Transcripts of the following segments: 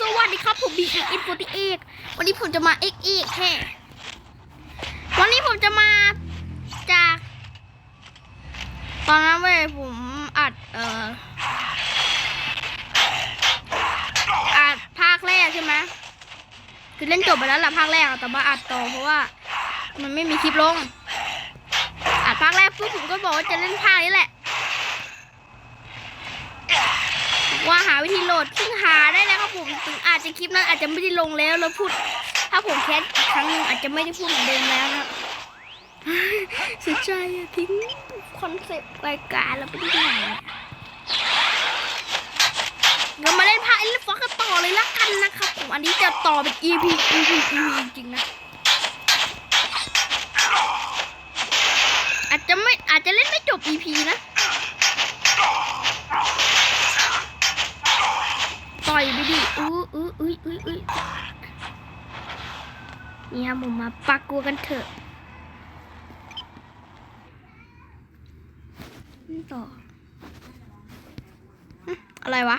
สวัสดีครับ ผมบีเอ็นโฟตีเอกวันนี้ผมจะมาเอ็กเอกแค่วันนี้ผมจะมาจาก ตอนนั้นเว้ยผมอัดเอ่ออัดภาคแรกใช่ไหมคือเล่นจบไปแล้วละภาคแรกแต่มาอัดต่อเพราะว่า มันไม่มีคลิปลง อัดภาคแรกปุ๊บผมก็บอกว่าจะเล่นภาคนี้แหละว่าหาวิธีโหลดซึ่งหาได้ ผมถึงอาจจะคลิปนั้นอาจจะไม่ได้ลงแล้วแล้วพูด ถ้าผมแคสอีกครั้งนึงอาจจะไม่ได้พูดเหมือนเดิมแล้วนะเสียใจอะทิ้งคอนเซปต์รายการเราไปที่ไหนเรามาเล่นพาเล่นฟอกกันต่อเลยละกันนะครับผมอันนี้จะต่อเป็น EP EP EP จริงๆนะอาจจะไม่อาจจะเล่นไม่จบ EP นะ ต่อย ไปดิอื้ออื้ออื้ออื้ออื้อนี่ครับผมมาปักกลัวกันเถอะนี่ต่ออะไรวะ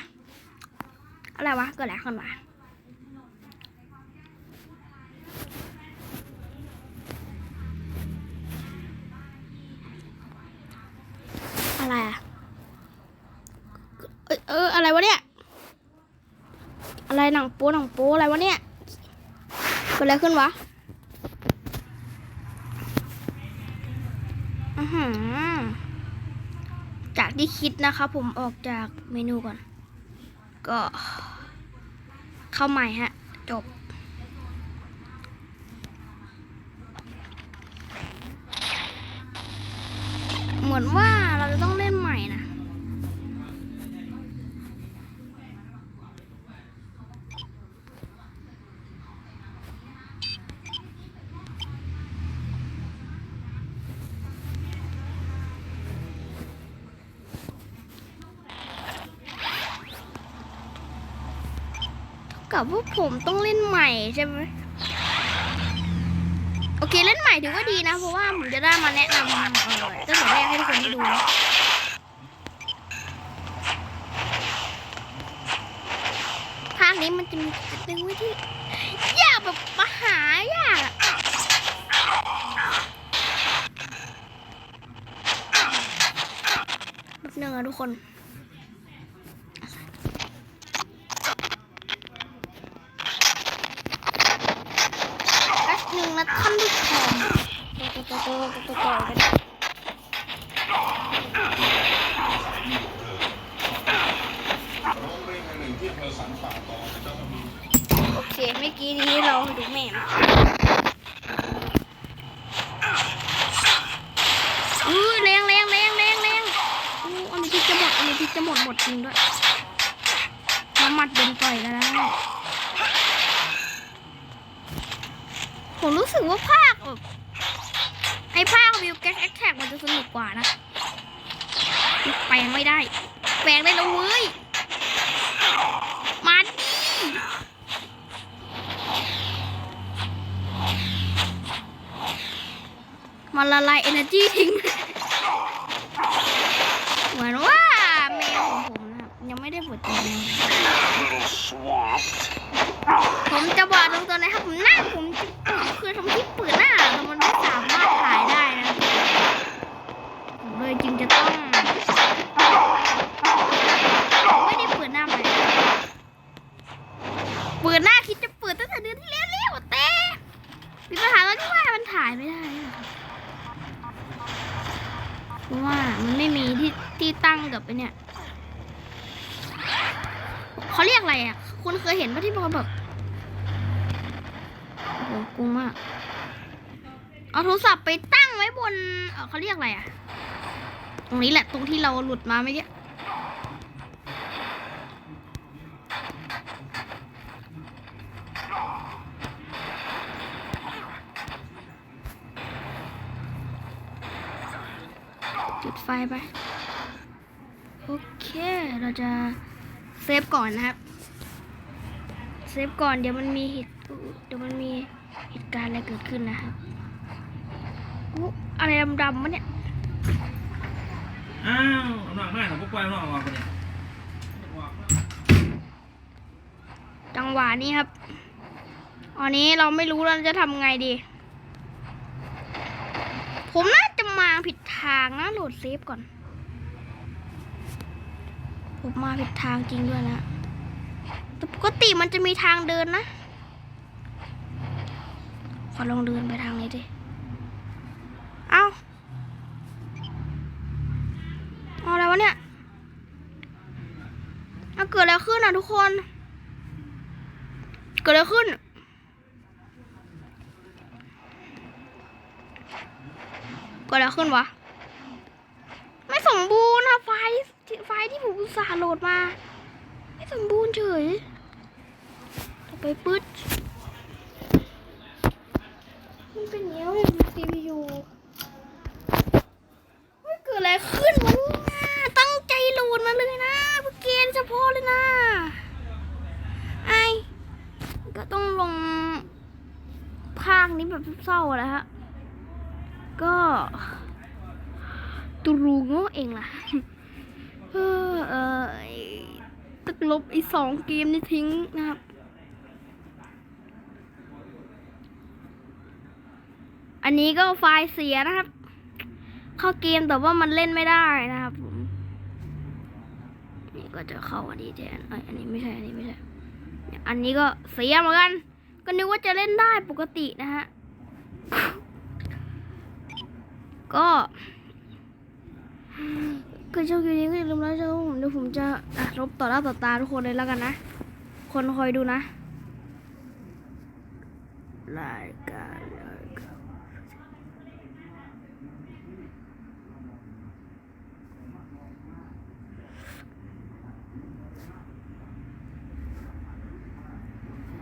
อะไรวะเกิดอะไรขึ้นวะ อะไรหนังโป๊หนังโป๊อะไรวะเนี่ยเกิดอะไรขึ้นวะอือหือจากที่คิดนะครับผมออกจากเมนูก่อน ก็ เข้าใหม่ฮะ จบ เหมือนว่า กับพว่าผมต้องเล่นใหม่ใช่ไหมโอเคเล่นใหม่ถือว่าดีนะ เพราะว่าผมจะได้มาแนะนำเออตั้งแต่แรกให้ทุกคนได้ดูนะภาคนี้มันจะมีจุดหนึ่งไว้ที่ยากแบบมหายากแบบหนึ่งอะทุกคน แป๊บหนึ่งนะท่านผู้ชมโตโตโตโตโตโตกัน โรงเรี ยนแห่งหนึ่งที่อำเภอสันป่าตองนะครับโอเคเมื่อกี้นี้เราดูแม่มาอุ้ยแรงแรงแรงแรงแรงอู้อันนี้ที่จะหมดอันนี้ที่จะหมดหมดจริงด้วยน้ำมัดเดินต่อยแล้วนะ ผมรู้สึกว่าภาคแบบไอ้ภาควิวแก๊กแอคแท็กมันจะสนุกกว่านะแปลงไม่ได้ แปลงได้แล้วเว้ยมาดิมันละลาย energy ทิ้งเหมือนว่าแมวของผมนะครับยังไม่ได้ปวดตัวแมว Little swamp ผมจะบอกตรงๆนะครับผมหน้าผมคือทำที่เปิดหน้าแต่มันไม่สามารถถ่ายได้นะผมเลยจึงจะต้อง ไม่ได้เปิดหน้าใหม่เปิดหน้าคิดจะเปิดตั้งแต่เดือนที่แล้วแล้วอะแต่มีปัญหาตอนที่ว่ามันถ่ายไม่ได้นะครับเพราะว่ามันไม่มี ที่ตั้งกับไอเนี่ยเขาเรียกอะไรอะ คุณเคยเห็นว่าที่บอกแบบโอ้โหกูมากเอาโทรศัพท์ไปตั้งไว้บนเเขาเรียกอะไรอะ ตรงนี้แหละตรงที่เราหลุดมาเมื่อกี้จุดไฟไป เคเราจะเซฟก่อนนะครับ เซฟก่อนเดี๋ยวมันมีเหตุเดี๋ยวมันมีเหตุการณ์อะไรเกิดขึ้นนะครับอุ๊อะไรดำๆมะเนี่ย อ้าวหน่อยมากหนูพวกปล่อยหน่อยออกไปเนี่ยจังหวะนี้ครับ อันนี้เราไม่รู้เราจะทำไงดี ผมน่าจะมาผิดทางนะโหลดเซฟก่อน ผมมาผิดทางจริงด้วยนะ แต่ปกติมันจะมีทางเดินนะ ขอลองเดินไปทางนี้ดิ เอาเอาอะไรวะเนี่ยเอาเกิดอะไรขึ้นอะทุกคน เกิดอะไรขึ้นเกิดอะไรขึ้นวะ ไม่สมบูรณ์อะไฟ ไฟล์ที่ผมอุตส่าห์โหลดมา ไม่สมบูรณ์เฉยต่อไปปึ๊ดมันเป็นอย่างนี้เลย CPU ไม่เกิดอะไรขึ้นวะเนี่ยตั้งใจโหลดมาเลยนะเพื่อเกณฑ์เฉพาะเลยนะ ไอ ก็ต้องลงภาคนี้แบบเศร้าแล้วฮะ ก็ตรูโง่เองล่ะ ตึกลบอ้สองเกมนี้ทิ้งนะครับ อันนี้ก็ไฟล์เสียนะครับ เข้าเกมแต่ว่ามันเล่นไม่ได้นะครับผม นี่ก็จะเข้าอันนี้แทนออันนี้ไม่ใช่ อันนี้ไม่ใช่ อันนี้ก็เสียเหมือนกัน ก็นึกว่าจะเล่นได้ปกตินะฮะ ก็ ก็โชคดีนี้ก็อย่าลืมแล้วช่องผมเดี๋ยวผมจะอะลบต่อหน้าต่อตาทุกคนเลยแล้วกันนะ คนคอยดูนะรายการรายการ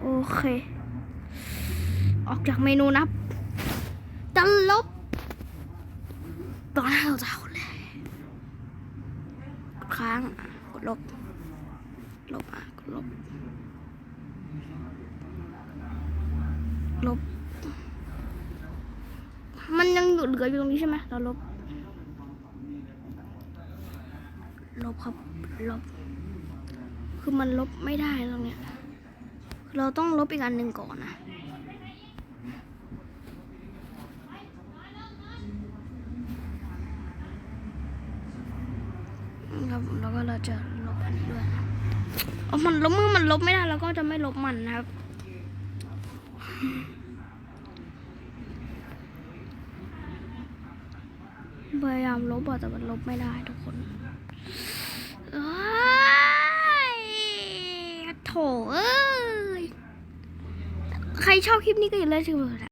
โอเค ออกจากเมนูนับจะลบตอนหน้าเราจะเอา ค้างอะกดลบ ลบอะ กดลบ ลบ มันยังอยู่เหลืออยู่ตรงนี้ใช่ไหมเราลบ ลบครับ ลบ คือมันลบไม่ได้ตรงเนี้ย เราต้องลบอีกอันหนึ่งก่อนนะ ครับ แล้วก็เราจะลบอันนี้ด้วยนะเอามันลบมือมันลบไม่ได้เราก็จะไม่ลบมันนะครับ พยายามลบแต่มันลบไม่ได้ทุกคนโถเอ้ย ใครชอบคลิปนี้ก็อย่าลืมชื่อ